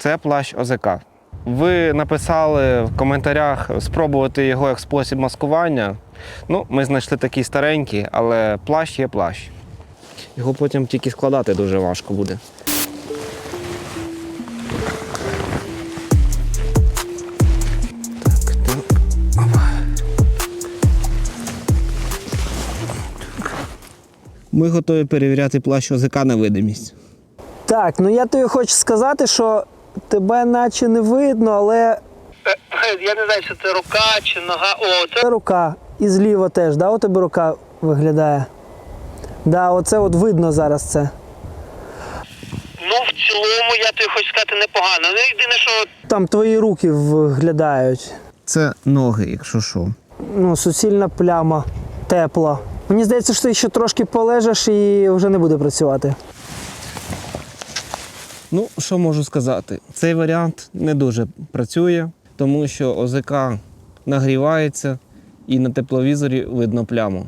Це плащ ОЗК. Ви написали в коментарях спробувати його як спосіб маскування. Ну, ми знайшли такий старенький, але плащ є плащ. Його потім тільки складати дуже важко буде. Опа. Ми готові перевіряти плащ ОЗК на видимість. Так, ну я тобі хочу сказати, що тебе наче не видно, але Е, Я не знаю, чи це рука чи нога. О, це це рука. І зліва теж, да, у тебе рука виглядає. Да, оце от видно зараз це. ну в цілому я тобі хочу сказати непогано. Ну єдине, що Там твої руки виглядають. Це ноги, якщо що. Ну, суцільна пляма, тепла. Мені здається, що ти ще трошки полежиш і вже не буде працювати. Ну, що можу сказати? Цей варіант не дуже працює, тому що ОЗК нагрівається і на тепловізорі видно пляму.